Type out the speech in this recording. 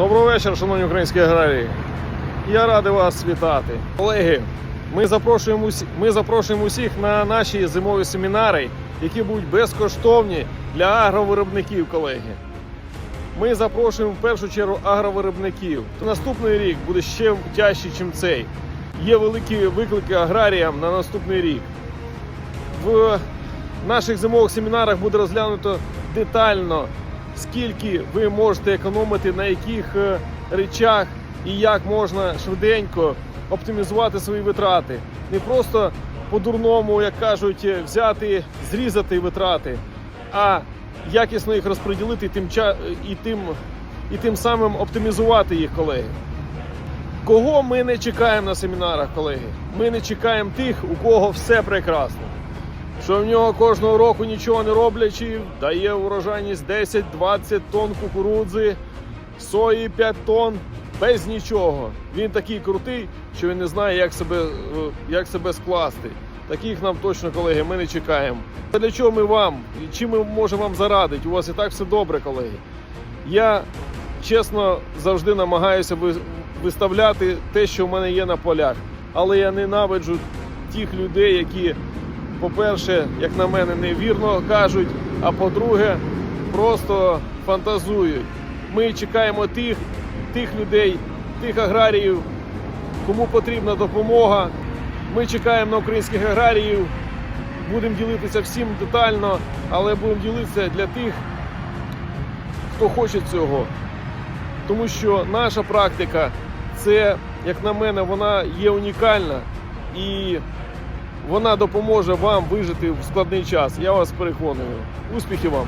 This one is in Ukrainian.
Доброго вечора, шановні українські аграрії. Я радий вас вітати. Колеги, ми запрошуємо, ми запрошуємо усіх на наші зимові семінари, які будуть безкоштовні для агровиробників, колеги. Ми запрошуємо в першу чергу агровиробників. Наступний рік буде ще тяжчий, ніж цей. Є великі виклики аграріям на наступний рік. В наших зимових семінарах буде розглянуто детально, скільки ви можете економити, на яких е, речах і як можна швиденько оптимізувати свої витрати. Не просто по-дурному, як кажуть, е, взяти, зрізати витрати, а якісно їх розподілити і тим, і тим, і тим самим оптимізувати їх, колеги. Кого ми не чекаємо на семінарах, колеги? Ми не чекаємо тих, у кого все прекрасно. Що в нього кожного року нічого не роблячи, дає урожайність 10-20 тонн кукурудзи, сої 5 тонн, без нічого. Він такий крутий, що він не знає, як себе, е, як себе скласти. Таких нам точно, колеги, ми не чекаємо. Для чого ми вам? Чим ми можемо вам зарадити? У вас і так все добре, колеги. Я чесно завжди намагаюся виставляти те, що в мене є на полях. Але я ненавиджу тих людей, які, по-перше, як на мене, невірно кажуть, а по-друге, просто фантазують. Ми чекаємо тих, тих людей, тих аграріїв, кому потрібна допомога. Ми чекаємо на українських аграріїв. Будемо ділитися всім детально, але будемо ділитися для тих, хто хоче цього. Тому що наша практика, це, як на мене, вона є унікальна і вона допоможе вам вижити в складний час. Я вас переконую. Успіхів вам!